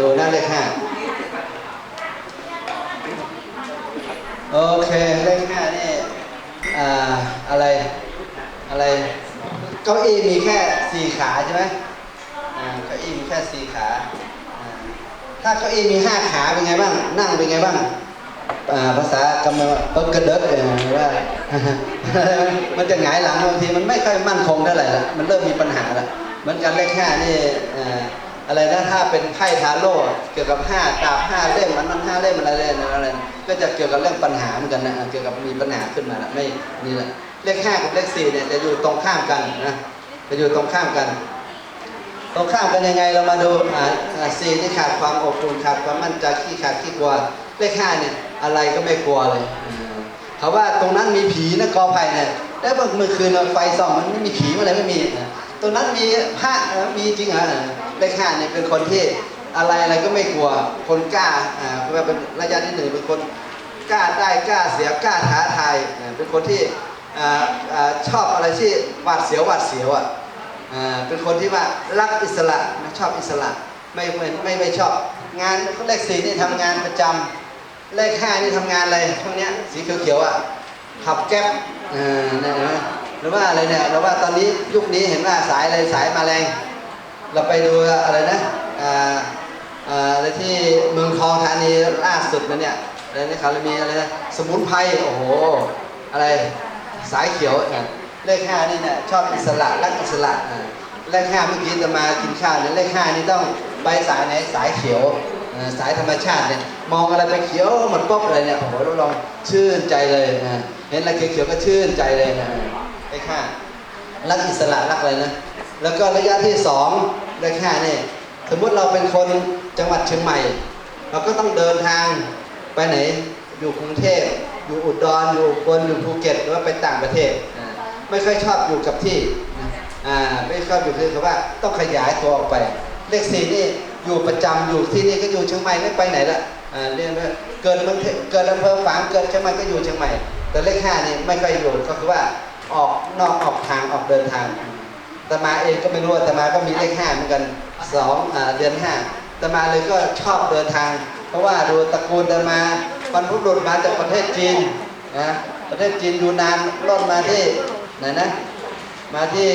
ดูหน้าเลขห้าโอเคเลขห้านี่อ่าอะไรอะไรเก้าอี้มีแค่สี่ขาใช่ไหมอ่าเก้าอี้มีแค่สี่ขาถ้าเก้าอี้มีห้าขาเป็นไงบ้าง นั่งเป็นไงบ้างอ่าภาษากำมว่าเอิ๊กกระเดิดเออว่ามันจะหงายหลังบางทีมันไม่ค่อยมั่นคงเท่าไหร่ละมันเริ่มมีปัญหาละเหมือนกันเลขห้านี่ อะไรนะถ้าเป็นไพ่ทาโร่เกี่ยวกับห้าดาบห้าเล่มอันนั้นห้าเล่มอะไรอะไรอะไรก็จะเกี่ยวกับเรื่องปัญหาเหมือนกันนะเกี่ยวกับมีปัญหาขึ้นมาละไม่นี่แหละเลขห้ากับเลขสี่เนี่ยจะอยู่ตรงข้ามกันนะจะอยู่ตรงข้ามกัน ตรงข้ามกันยังไงเรามาดูอ่าอ่าสี่ที่ขาดความอบอุ่นขาดความมั่นใจขี้ขาดขี้กลัวเลขห้าเนี่ยอะไรก็ไม่กลัวเลยอ่าเขาว่าตรงนั้นมีผีนะกอไผ่เนี่ยแล้วเมื่อคืนไฟส่องมันไม่มีผีอะไรไม่มีนะตรงนั้นมีพระมีจริงเหรอ เลขห้าเนี่ยเป็นคนที่อะไรอะไรก็ไม่กลัว คนกล้าอ่าเป็นระยะที่หนึ่งเป็นคนกล้าได้กล้าเสียกล้าท้าทายเป็นคนที่อ่าชอบอะไรที่หวาดเสียวหวาดเสียวอะอ่าเป็นคนที่ว่ารักอิสระชอบอิสระไม่ไม่ไม่ไม่ชอบงานเลขสี่นี่ทำงานประจำเลขห้านี่ทำงานอะไรพวกเนี้ยสีเขียวๆอะขับแก๊ปอ่าเนี่ยเห็นไหมหรือว่าอะไรเนี่ยหรือว่าตอนนี้ยุคนี้เห็นว่าสายอะไรสายมาแรง เราไปดูอะไรนะอ่าอ่าอะไรที่เมืองทองธานีล่าสุดนะเนี่ยอะไรนี่เขามีอะไรนะสมุนไพรโอ้โหอะไรสายเขียวอะเลขห้านี่เนี่ยชอบอิสระรักอิสระเลขห้าเมื่อกี้จะมากินข้าวเนี่ยเลขห้านี่ต้องไปสายไหนสายเขียวสายธรรมชาติเนี่ยมองอะไรไปเขียวหมดปุ๊บเลยเนี่ยโอ้โหเราลองชื่นใจเลยเห็นอะไรเขียวๆก็ชื่นใจเลยนะเลขห้ารักอิสระรักอะไรนะแล้วก็ระยะที่สอง เลขห้านี่สมมุติเราเป็นคนจังหวัดเชียงใหม่ เราก็ต้องเดินทางไปไหนอยู่กรุงเทพอยู่อุดรอยู่บลอยู่ภูเก็ตหรือว่าไปต่างประเทศไม่ค่อยชอบอยู่กับที่อ่าไม่ชอบอยู่คือเขาว่าต้องขยายตัวออกไป เลขสี่นี่อยู่ประจำอยู่ที่นี่ก็อยู่เชียงใหม่ไม่ไปไหนละอ่าเรียกว่าเกิดเมืองเทพเกิดอำเภอฝางเกิดเชียงใหม่ก็อยู่เชียงใหม่ แต่เลขห้านี่ไม่ค่อยอยู่ก็คือว่าออกนอกออกทางออกเดินทาง ตมาเองก็ไม่รู้ว่าตมาก็มีเลขห้าเหมือนกันสองเดือนห้าตมาเลยก็ชอบเดินทาง เพราะว่าดูตระกูลตมาบรรพบุรุษมาจากประเทศจีนนะประเทศจีนอยู่นานร่อนมาที่ไหนนะมาที่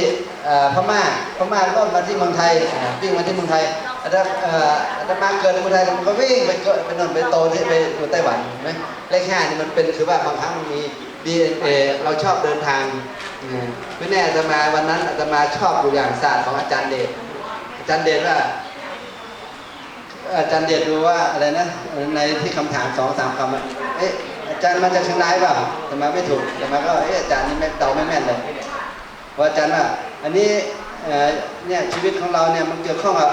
พม่าพม่าร่อนมาที่เมืองไทยวิ่งมาที่เมืองไทยอาตมาเอ่ออาตมาเกิดในเมืองไทยมันก็วิ่งไปเกิดไปนอนไปโตที่ไปอยู่ไต้หวันเห็นไหมเลขห้านี่มันเป็นคือว่าบางครั้งมันมี DNA เราชอบเดินทางอืมไม่แน่อาตมาวันนั้นอาตมาชอบอยู่อย่างศาสตร์ของอาจารย์เดชอาจารย์เดชว่า อาจารย์เดชดูว่าอะไรนะในที่คำถามสองสามคำเอ๊ะอาจารย์มาจากเชียงรายเปล่าแต่มาไม่ถูกแต่มาก็เอ๊ะอาจารย์นี่ไม่เดาไม่แม่นเลยเพราะอาจารย์ว่าอันนี้เนี่ยชีวิตของเราเนี่ยมันเกี่ยวข้องกับ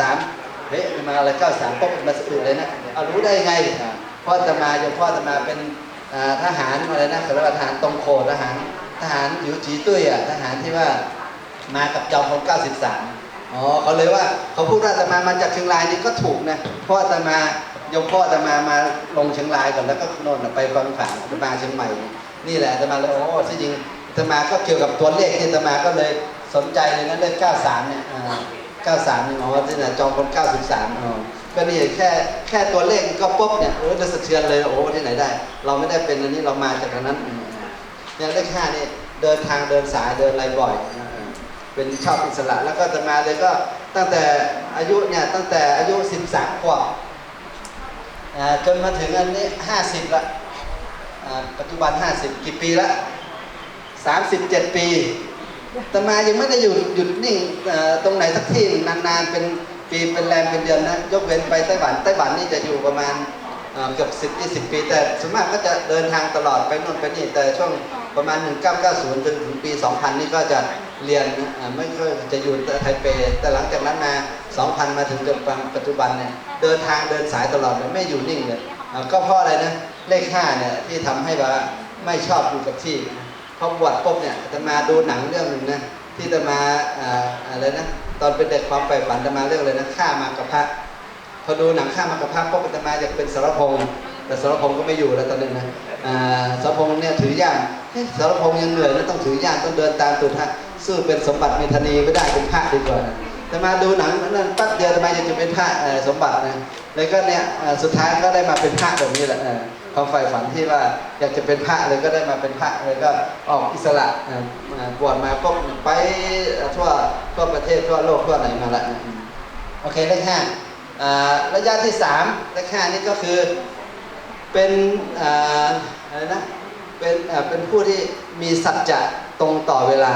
93 เฮ้ยมาอะไร 93ปุ๊บมาสะอึกเลยนะเอารู้ได้ไงเพ่อจะมาโยมพ่อจะมาเป็น ทหารอะไรนะเขาเรียกว่าทหารตรงโคทหารทหารหยูจีตุ้ยอะทหารที่ว่ามากับจอมพล93อ๋อเขาเลยว่าเขาพูดว่าอาตมามาจากเชียงรายนี่ก็ถูกนะเพราะอาตมายมพ่ออาตมามาลงเชียงรายก่อนแล้วก็น่นไปฟังผ่านอาตมาเชียงใหม่ นี่แหละอาตมาเลยโอ้ที่จริงอาตมาก็เกี่ยวกับตัวเลขที่อาตมาก็เลยสนใจเลยนะเลข93เนี่ยอ่า93นี่อ๋อที่น่ะจอมพล93อ๋อ ก็นี่แค่แค่ตัวเลขก็ปุ๊บเนี่ยโอ้จะสะเทือนเลย โอ้ที่ไหนได้ เราไม่ได้เป็นอันนี้เรามาจากทางนั้นอืมเนี่ยเลขห้านี่เดินทางเดินสายเดินอะไรบ่อยอ่าเป็นชอบอิสระแล้วก็จะมาเลยก็ตั้งแต่อายุเนี่ยตั้งแต่อายุ 13ขวบอ่าจนมาถึงอันนี้ 50 ละอ่าปัจจุบัน 50 กี่ปีละ 37 ปีแต่มายังไม่ได้หยุดหยุดนิ่งเอ่อตรงไหนสักที่นานๆเป็น ปีเป็นแรมเป็นเดือนนะยกเว้นไปไต้หวันไต้หวันนี่จะอยู่ประมาณเอ่อเกือบ10 20ปี แต่ส่วนมากก็จะเดินทางตลอดไปนู่นไปนี่แต่ช่วงประมาณ 1990จนถึงปี 2000 นี่ก็จะเรียนไม่ค่อยจะอยู่ไทเป แต่หลังจากนั้นมา 2000 มาถึงจนปัจจุบันเนี่ยเดินทางเดินสายตลอดเลยไม่อยู่นิ่งเลยก็เพราะอะไรนะเลข5เนี่ยที่ทำให้แบบว่าไม่ชอบอยู่กับที่พอบวชปุ๊บเนี่ยจะมาดูหนังเรื่องหนึ่งนะที่จะมาอะไรนะ ตอนเป็นเด็กความใฝ่ฝันจะมาเรื่องอะไรนะฆ่ามากับพระพอดูหนังฆ่ามากับพระปุ๊บจะมาอยากเป็นสารพงษ์แต่สารพงษ์ก็ไม่อยู่แล้วตอนนึงนะสารพงษ์เนี่ยถือย่างสารพงษ์ยังเหนื่อยนะต้องถือย่างต้องเดินตามตุท่าสู้เป็นสมบัติเมธานีไม่ได้เป็นพระดีกว่านะแต่มาดูหนังนั่นปั๊บเดียวทำไมจะเป็นพระสมบัตินะแล้วก็เนี่ยสุดท้ายก็ได้มาเป็นพระแบบนี้แหละ ความใฝ่ฝันที่ว่าอยากจะเป็นพระเลยก็ได้มาเป็นพระเลยก็ออกอิสระมาบวชมาปุ๊บไปทั่วทั่วประเทศทั่วโลกทั่วไหนมาละโอเคเลขห้าระยะที่สามเลขห้านี่ก็คือเป็นอะไรนะเป็นเป็นผู้ที่มีสัจจะตรงต่อเวลา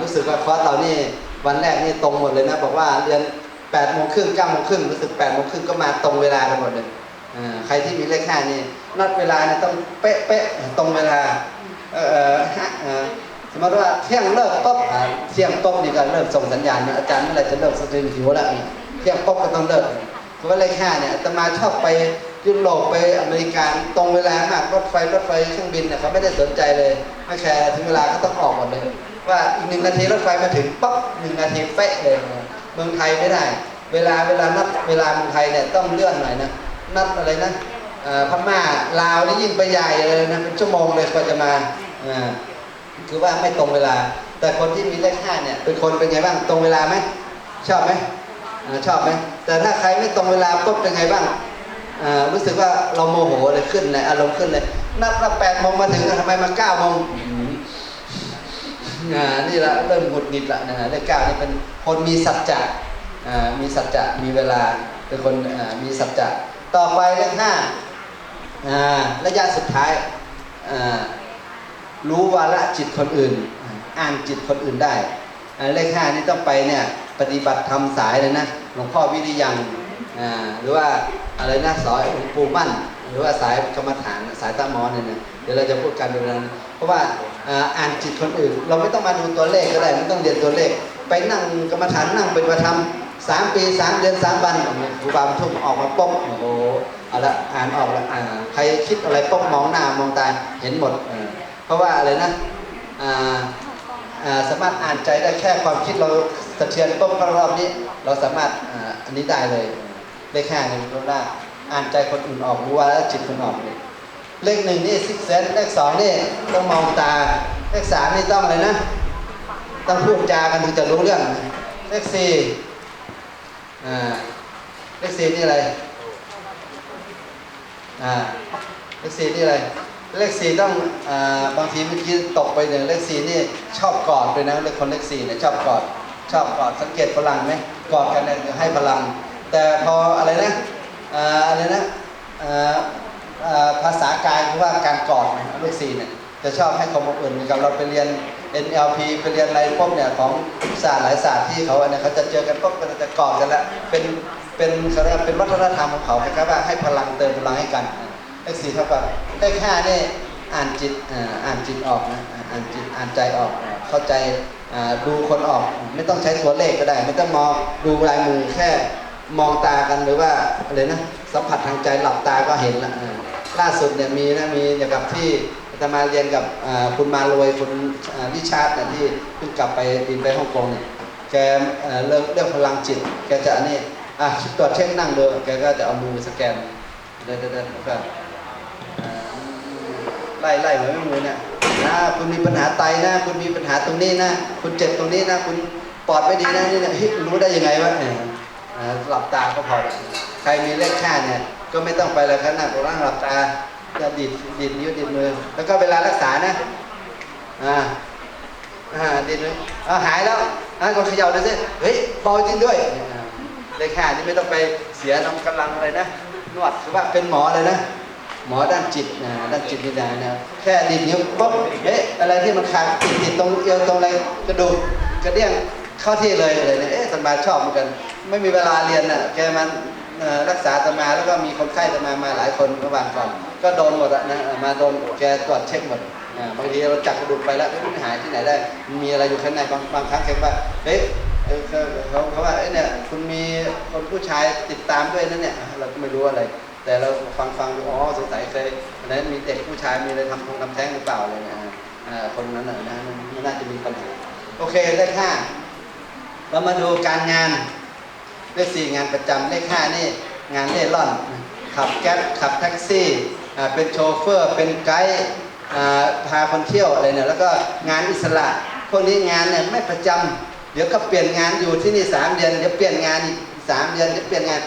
รู้สึกว่าคอร์สเรานี่วันแรกนี่ตรงหมดเลยนะบอกว่าเรียน8ปดโมงครึ่งเก้าโมงครึ่งรู้สึก8ปดโมงครึ่งก็มาตรงเวลากันหมดเลย ใครที่มีเลขห้านี่นัดเวลาเนี่ยต้องเป๊ะเป๊ะตรงเวลาเออเอสมมติว่าเที่ยงเลิกปุ๊บเที่ยงปุ๊บนี่ก็เริ่มส่งสัญญาณอาจารย์เมื่อไรจะเลิกสตรีมหิวแล้วเที่ยงปุ๊บก็ต้องเลิกเพราะว่าเลขห้าเนี่ยอาตมาชอบไปยุโรปไปอเมริกาตรงเวลามากรถไฟรถไฟเครื่องบินเนี่ยเขาไม่ได้สนใจเลยไม่แคร์ถึงเวลาก็ต้องออกหมดเลย ว่าอีกหนึ่งนาทีรถไฟมาถึงปั๊บหนึ่งนาทีเป๊ะเลยเมืองไทยไม่ได้ เวลาเวลานัดเวลาเมืองไทยเนี่ยต้องเลื่อนหน่อยนะ นัดอะไรนะพม่าลาวนี่ยิ่งไปใหญ่เลยนะเป็นชั่วโมงเลยกว่าจะมาคือว่าไม่ตรงเวลา แต่คนที่มีเลขห้าเนี่ยเป็นคนเป็นไงบ้างตรงเวลาไหมชอบไหมชอบไหมแต่ถ้าใครไม่ตรงเวลาปุ๊บเป็นไงบ้างรู้สึกว่าเราโมโหเลยขึ้นเลยอารมณ์ขึ้นเลยนัดว่าแปดโมงมาถึงทำไมมาเก้าโมงอ่านี่ละเริ่มหงุดหงิดละนะฮะเลขเก้านี่เป็นคนมีสัจจะมีสัจจะมีเวลาเป็นคนมีสัจจะ ต่อไปเลขห้าระยะสุดท้ายรู้วาระจิตคนอื่น อ่านจิตคนอื่นได้ เลขห้านี่ต้องไปเนี่ยปฏิบัติธรรมสายเลยนะหลวงพ่อวิริยังหรือว่าอะไรนะสอยหลวงปู่มั่น หรือว่าสายกรรมฐานสายตามอเนี่ยนะเดี๋ยวเราจะพูดกันเวลานั้นเพราะว่าอ่าอ่านจิตคนอื่น เราไม่ต้องมาดูตัวเลขก็ได้ไม่ต้องเรียนตัวเลข ไปนั่งกรรมฐานนั่งเป็นประธรรม สามปีสามเดือนสามวันครูบาบรรทุกออกมาป๊บโอ้เอาละอ่านออกละอ่าใครคิดอะไรป๊บมองหน้ามองตาเห็นหมดเพราะว่าอะไรนะอ่าสามารถอ่านใจได้แค่ความคิดเราสะเทือนปุ๊บรอบนี้ เราสามารถอันนี้ได้เลยเลขห้าเนี่ยรู้ได้อ่านใจคนอื่นออกรู้ว่าแล้วจิตคนออกเลยเลขหนึ่งนี่ซิกเซนเลขสองนี่ต้องมองตา เลขสามนี่ต้องอะไรนะ ต้องพูดจากันถึงจะรู้เรื่อง เลขสี่ อ่าเลขสี่นี่อะไรอ่าเลขสี่นี่อะไร เลขสี่ต้องอาบางทีเมื่อกี้ตกไปหนึ่งเลขสี่นี่ชอบกอดเลยนะเลขคนเลขสี่เนี่ยชอบกอดชอบกอดสังเกตพลังไหมกอดกันเนี่ยให้พลัง แต่พออะไรนะอ่าอะไรนะอ่าอ่าภาษากายคือว่าการกอดนะเลขสี่เนี่ยจะชอบให้ความอบอุ่นเหมือนกับเราไปเรียน NLP ไปเรียนอะไรพวกเนี่ยของศาสตร์หลายศาสตร์ที่เขาเนี่ยเขาจะเจอกันปุ๊บก็จะกอดกันละเป็นเป็นเขาเรียกเป็นวัฒนธรรมของเขาคล้ายๆว่าให้พลังเติมพลังให้กันเลขสี่เท่ากับเลขห้านี่อ่านจิตอ่านจิตออกนะอ่านจิตอ่านใจออกเข้าใจดูคนออกไม่ต้องใช้ตัวเลขก็ได้ ไม่ต้องมองดูลายมือแค่มองตากันหรือว่าอะไรนะสัมผัสทางใจหลับตาก็เห็นละอ่าล่าสุดเนี่ยมีนะมีเกี่ยวกับที่ จะมาเรียนกับคุณมารวยคุณอ่าริชาร์ดนี่ยที่เพิ่งกลับไปบินไปฮ่องกงเนี่ยแกเรื่องเรื่องพลังจิต แกจะอันนี้อะตรวจเช็คนั่งดูแกก็จะเอามือสแกนเดินเดินเดินไล่ไล่เหมือนไม่มือเนี่ยนะคุณมีปัญหาไตนะ คุณมีปัญหาตรงนี้นะ คุณเจ็บตรงนี้นะ คุณปอดไม่ดีนะนี่เนี่ยเฮ้ยรู้ได้ยังไงวะเนี่ยหลับตาก็พอใครมีเลขค่าเนี่ย ก็ไม่ต้องไปเลยครับนั่งตรงนั่งหลับตา จะดีดดีดนิ้วดีดมือ แล้วก็เวลารักษานะ อ่า อ่าดีดมืออ่าหายแล้วอ่าก็เขย่าเลยสิเฮ้ยเบาจริงด้วยเลขค่นี่ไม่ต้องไปเสียน้ำกำลังอะไรนะนวดคือว่าเป็นหมอเลยนะ หมอด้านจิตนะด้านจิตวิญญาณนะแค่ดีดนิ้วปุ๊บเอ๊ะอะไรที่มันขาดติดติดตรงเอวตรงอะไรกระดูกกระเดี่ยงเข้าที่เลยอะไรเนี่ยเอ๊ะสมาชอบเหมือนกัน ไม่มีเวลาเรียนน่ะแกมัน รักษาตมาแล้วก็มีคนไข้ตมามาหลายคนเมื่อวานก่อน ก็โดนหมดนะมาโดนแกตรวจเช็คหมดบางทีเราจับกระดูกไปแล้วเอ๊ะมันหายที่ไหนได้ มีอะไรอยู่ข้างในบางบางครั้งแกว่าเฮ้ยเขาเขาว่าเนี่ยคุณมีคนผู้ชายติดตามด้วยนั่นเนี่ยเราก็ไม่รู้อะไร แต่เราฟังฟังดูอ๋อสงสัยเคยนั้นมีเด็กผู้ชายมีอะไรทำทงทำแท้งหรือเปล่าอะไรเนี่ยอ่าคนนั้นน่ะนะมันน่าจะมีปัญหาโอเคเลขห้าเรามาดูการงาน เลขสี่งานประจำเลขห้านี่งานเล่ร่อน ขับแก๊ปขับแท็กซี่เป็นโชเฟอร์ เป็นไกด์พาคนเที่ยวอะไรเนี่ยแล้วก็งานอิสระพวกนี้งานเนี่ยไม่ประจำเดี๋ยวก็เปลี่ยนงานอยู่ที่นี่สามเดือนเดี๋ยวเปลี่ยนงานอีกสามเดือนเดี๋ยวเปลี่ยนงาน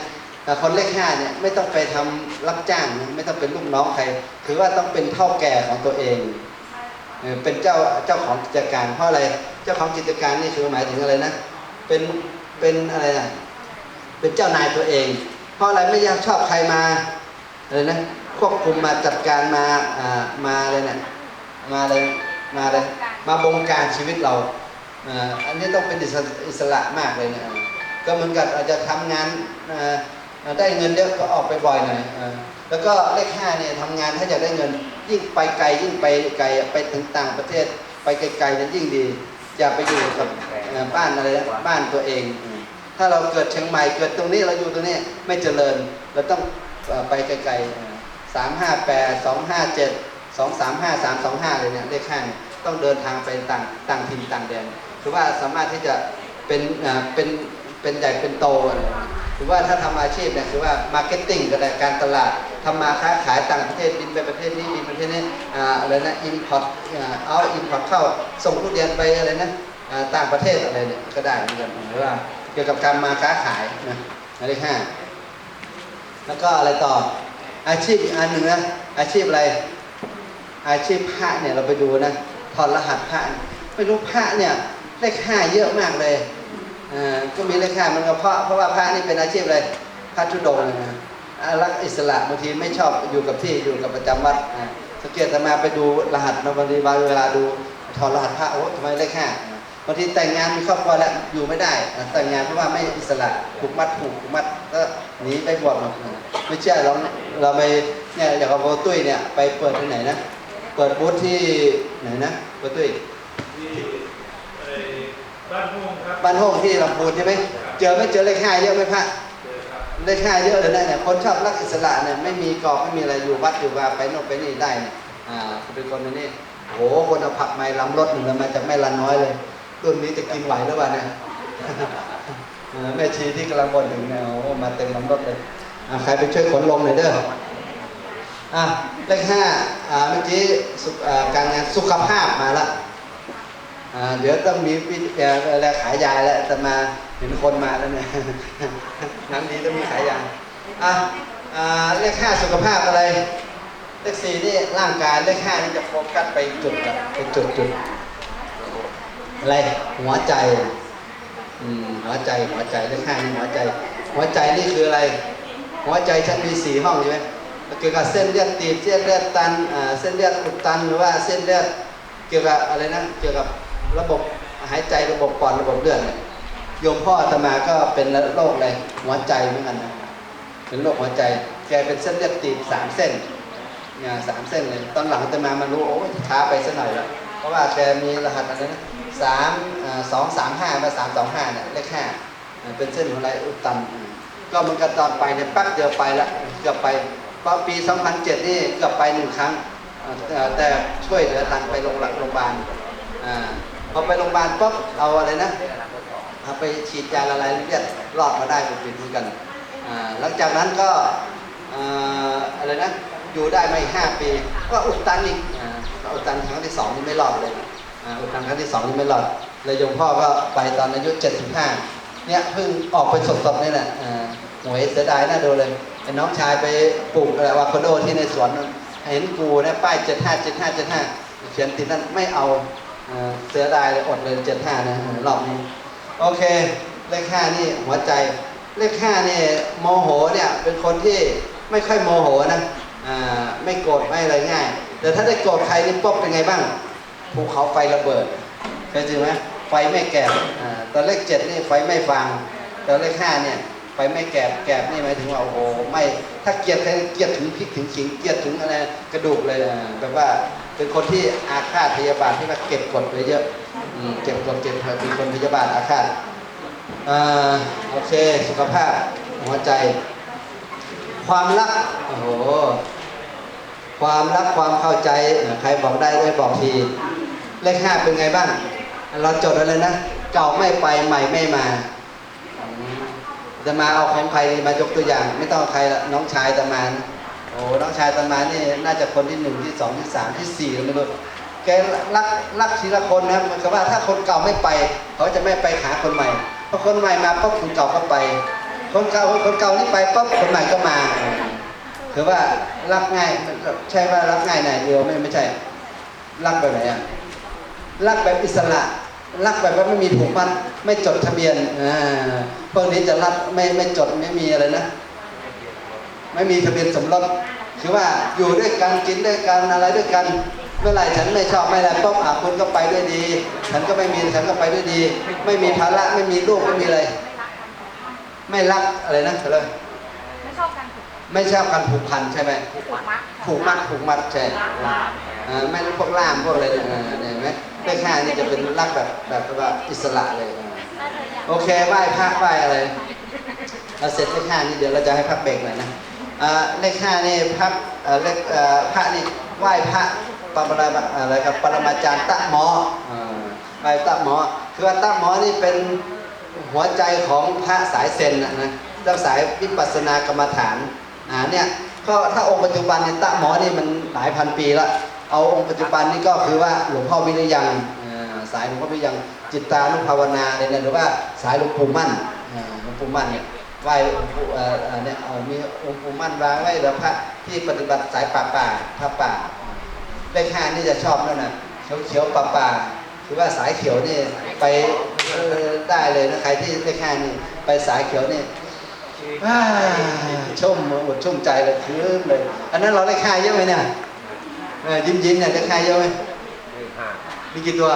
คนเลขห้าเนี่ยไม่ต้องไปทำรับจ้างไม่ต้องเป็นลูกน้องใครคือว่าต้องเป็นเท่าแก่ของตัวเองเป็นเจ้าเจ้าของกิจการเพราะอะไรเจ้าของกิจการนี่คือหมายถึงอะไรนะเป็นเป็นอะไรนะ เป็นเจ้านายตัวเอง เพราะอะไรไม่อยากชอบใครมาอะไรนะควบคุมมาจัดการมาอ่ามาอะไรนะมาอะไรมาอะไรมาบงการชีวิตเราอ่าอันนี้ต้องเป็นอิสระมากเลยนะก็เหมือนกับอาจจะทำงานอ่าได้เงินเยอะก็ออกไปบ่อยหน่อยอ่าแล้วก็เลขห้าเนี่ยทำงานถ้าอยากได้เงิน ยิ่งไปไกลยิ่งไปไกลไปถึงต่างประเทศไปไกลๆนั้นยิ่งดีอย่าไปอยู่กับบ้านอะไรนะบ้านตัวเองอ ถ้าเราเกิดเชียงใหม่เกิดตรงนี้เราอยู่ตรงนี้ไม่เจริญ เราต้องไปไกลๆสามห้าแปดสองห้าเจ็ดสองสามห้าสามสองห้าเลยเนี่ยเลขห้าเนี่ยต้องเดินทางไปต่างต่างถิ่นต่างแดนคือว่าสามารถที่จะเป็นอ่าเป็นเป็นใหญ่เป็นโตอะไรคือว่าถ้าทำอาชีพเนี่ยคือว่ามาร์เก็ตติ้งก็ได้การตลาดทำมาค้าขายต่างประเทศบินไปประเทศนี้บินประเทศนี้อ่าอะไรนะอินพอร์ตเอาอินพอร์ตเข้าส่งทุเรียนไปอะไรนะอ่าต่างประเทศอะไรเนี่ยก็ได้เหมือนกันหรือว่า กี่ยวกับการมาค้าขายนะอันที่ห้าแล้วก็อะไรต่อ อาชีพอีกอันหนึ่งนะอาชีพอะไร อาชีพพระเนี่ยเราไปดูนะถอดรหัสพระไม่รู้พระเนี่ยเลขห้าเยอะมากเลยอ่าก็มีเลขห้ามันก็เพราะเพราะว่าพระนี่เป็นอาชีพอะไรพระธุดงค์นะรักอิสระบางทีไม่ชอบอยู่กับที่อยู่กับประจำวัดสังเกตแต่มาไปดูรหัสนะบางทีบางเวลาดูถอดรหัสพระโอ้ทำไมเลขห้าาบางทีแต่งงานมีครอบครัวแล้วอยู่ไม่ได้อ่าแต่งงานเพราะว่าไม่อิสระผูกมัดผูกมัดก็หนีไปบวชหมดอ่าไม่เชื่อเราเราไปเนี่ยอย่างกับโบตุ้ยเนี่ยไปเปิดที่ไหนนะเปิดบูธที่ไหนนะโบตุ้ยที่ไอ้บ้านม่วงครับบ้านห้องที่ลำพูนใช่ไหมเจอไหม่เจอเลขห้าเยอะไหมพระเจอครับเลขห้าเยอะเลยนะเนี่ยคนชอบรักอิสระเนี่ยไม่มีกรอบไม่มีอะไรอยู่วัดอยู่ว่าไปโน่นไปนี่ได้เนี่ยอ่าเป็นคนอันนี้โหคนเอาผักไม้ลำรถหนึ่งแล้วมาจากแม่ละน้อยเลย รุ่นนี้จะกินไหวหรือเปล่าเนี่ยแม่ชีที่กำลังบ่นถึงเนี่ยมาเต็มลำรถเลยใครไปช่วยขนลงหน่อยเด้ออะเลขห้าเมื่อกี้การงานสุขภาพมาละเดี๋ยวต้องมีวิธีอะไรขายยาแล้วแต่มาเห็นคนมาแล้วเนี่ยหนังดีต้องมีขายยาอะเลขห้าสุขภาพอะไร เลขสี่นี่ร่างกายเลขห้านี่จะโฟกัสไปจุดอะเป็นจุดจุด อะไรหัวใจอืมหัวใจหัวใจเลขห้านี่หัวใจ หัวใจนี่คืออะไร หัวใจฉันมีสี่ห้องใช่ไหมเกี่ยวกับเส้นเลือดตีบเส้นเลือดตันอ่าเส้นเลือดอุดตันหรือว่าเส้นเลือดเกี่ยวกับอะไรนะเกี่ยวกับระบบหายใจระบบปอดระบบเลือดโยมพ่ออาตมาก็เป็นโรคอะไรหัวใจเหมือนกันนะเป็นโรคหัวใจแกเป็นเส้นเลือดตีบสามเส้นเนี่ยสามเส้นเลยตอนหลังอาตมามารู้โอ้ช้าไปสักหน่อยแล้ว เพราะว่าแกมีรหัสอะไรนะสามสองสามห้ามาสามสองห้าเนี่ยเลขห้าเป็นเส้นของอะไรอุดตัน ก็มันก็ตอนไปเนี่ยแป๊บเดียวไปละเกือบไปเพราะปี 2007 นี่เกือบไปหนึ่งครั้ง แต่ช่วยเหลือทันไปโรงพยาบาลพอไปโรงพยาบาลปุ๊บเอาอะไรนะเอาไปฉีดยาละลายเลือดรอดมาได้เป็นปีเหมือนกันหลังจากนั้นก็อะไรนะอยู่ได้ไมาอีกห้าปี ก็อุดตันอีก อุดตันครั้งที่สองนี่ไม่รอดเลยอุดตันครั้งที่สองนี่ไม่รอดเลยยมพ่อก็ไปตอนอายุ75เนี่ยเพิ่งออกไปสดๆนี่แหละหวยเสียดายน่าดูเลยไอ้น้องชายไปปลูกอะไรวาคาโดที่ในสวนเห็นกูเนี่ยป้ายเจ็ดห้าเจ็ดห้าเจ็ดห้าเขียนติดนั่นไม่เอาเสียดายเลยอดเลยเจ็ดห้านะเออรอบนี้โอเค เลขห้านี่หัวใจ เลขห้านี่โมโหเนี่ยเป็นคนที่ไม่ค่อยโมโหนะอ่าไม่โกรธไม่อะไรง่าย แต่ถ้าได้โกรธใครนี่ป๊บเป็นไงบ้างภูเขาไฟระเบิดเคยเจอไหมไฟไม่แก่อ่าแต่เลขเจ็ดนี่ไฟไม่ฟางแต่เลขห้าเนี่ยไฟไม่แกบแกบนี่หมายถึงว่าโอ้โหไม่ถ้าเกลียดใครเกลียดถึงพริกถึงขิงเกลียดถึงอะไรกระดูกเลยแบบว่าเป็นคนที่อาฆาตพยาบาทที่ว่าเก็บกดไว้เยอะเก็บกดเก็บเป็นคนพยาบาทอาฆาตโอเค สุขภาพหัวใจ ความรักโอ้โห ความรักความเข้าใจใครบอกได้ได้บอกทีเลขห้าเป็นไงบ้าง เราจดไว้เลยนะ เก่าไม่ไปใหม่ไม่มาจะมาเอาของใครมายกตัวอย่าง ไม่ต้องใครละน้องชายตะมานโอ้น้องชายตะมานนี่น่าจะคนที่หนึ่งที่สองที่สามที่สี่แล้วไม่รู้แกรักรักทีละคนนะเหมือนกับว่าถ้าคนเก่าไม่ไป เขาจะไม่ไปหาคนใหม่พอคนใหม่มาปุ๊บคนเก่าก็ไป คนเก่าคนเก่านี่ไปปุ๊บคนใหม่ก็มา คือว่ารักง่ายใช่ว่ารักง่ายหน่อยเดียวไม่ไม่ใช่ รักแบบไหนอะรักแบบอิสระรักแบบว่าไม่มีผูกมัดไม่จดทะเบียนอ่าพวกนี้จะรักไม่ไม่จดไม่มีอะไรนะ ไม่มีทะเบียนสมรสคือว่าอยู่ด้วยกันกินด้วยกันอะไรด้วยกัน เมื่อไหร่ฉันไม่ชอบไม่อะไรปุ๊บอะคุณก็ไปด้วยดี ฉันก็ไม่มีฉันก็ไปด้วยดี ไม่มีภาระไม่มีลูกไม่มีอะไร ไม่รักอะไรนะเลยไม่ชอบการถูก ไม่ชอบการผูกพันใช่ไหมถูกมัดผูกมัดผูกมัดใช่อ่าไม่รู้พวกล่ามพวกอะไรเนี่ยอ่าเนี่ยเห็นไหมเลขห้านี่จะเป็นรักแบบแบบว่าอิสระเลยอ่าโอเคไหว้พระไหว้อะไรเราเสร็จเลขห้านี่เดี๋ยวเราจะให้พักเบรกหน่อยนะอ่าเลขห้านี่พักเอ่อเลขเอ่อพระนี่ไหว้พระปรมาอะไรครับปรมาจารย์ตะหมออ่าไหว้ตะหมอ คือว่าตะหมอนี่เป็นหัวใจของพระสายเซนนะนะเจ้าสายวิปัสสนากรรมฐาน อ่าเนี่ยก็ถ้าองค์ปัจจุบันเนี่ยตะหมอนี่มันหลายพันปีละเอาองค์ปัจจุบันนี่ก็คือว่าหลวงพ่อวิริยังอ่าสายหลวงพ่อวิริยังจิตตานุภาวนาเนี่ยหรือว่าสายหลวงปู่มั่นอ่าหลวงปู่มั่นเนี่ยไหว้องค์ปู่เอ่อเนี่ยเอามีองค์ปู่มั่นวางไว้แล้วพระที่ปฏิบัติสายป่าป่าพระป่าเลขห้านี่จะชอบนั่นนะเขียวเขียวป่าป่าคือว่าสายเขียวนี่ไปเออได้เลยนะใครที่เลขห้านี่ไปสายเขียวนี่ อ่าชุ่มหมดชุ่มใจเลยคืนเลย อันนั้นเราได้ค่าเยอะไหมเนี่ยเออยิ้มยิ้มๆเนี่ยได้ค่าเยอะไหมเลขห้ามีกี่ตัว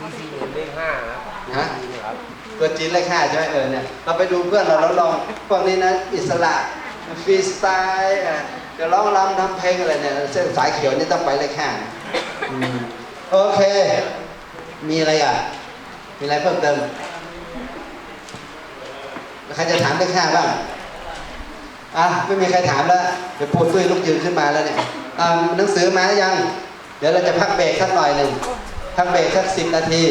มีสี่เงินเลขห้านะฮะครับตัวจีนเลขห้าใช่ไหมเออเนี่ยเราไปดูเพื่อนเราแล้วลองพวกนี้นะอิสระฟรีสไตล์อะจะร้องรำทำเพลงอะไรเนี่ยเส้นสายเขียวนี่ต้องไปเลขห้าอืมโอเค มีอะไรอะ มีอะไรเพิ่มเติม ใครจะถามเลขห้าบ้างอะไม่มีใครถามแล้วเดี๋ยวปูตุ้ยลุกยืนขึ้นมาแล้วเนี่ยอ่าหนังสือมายัง เดี๋ยวเราจะพักเบรกสักหน่อยหนึ่งพักเบรกสักสิบนาที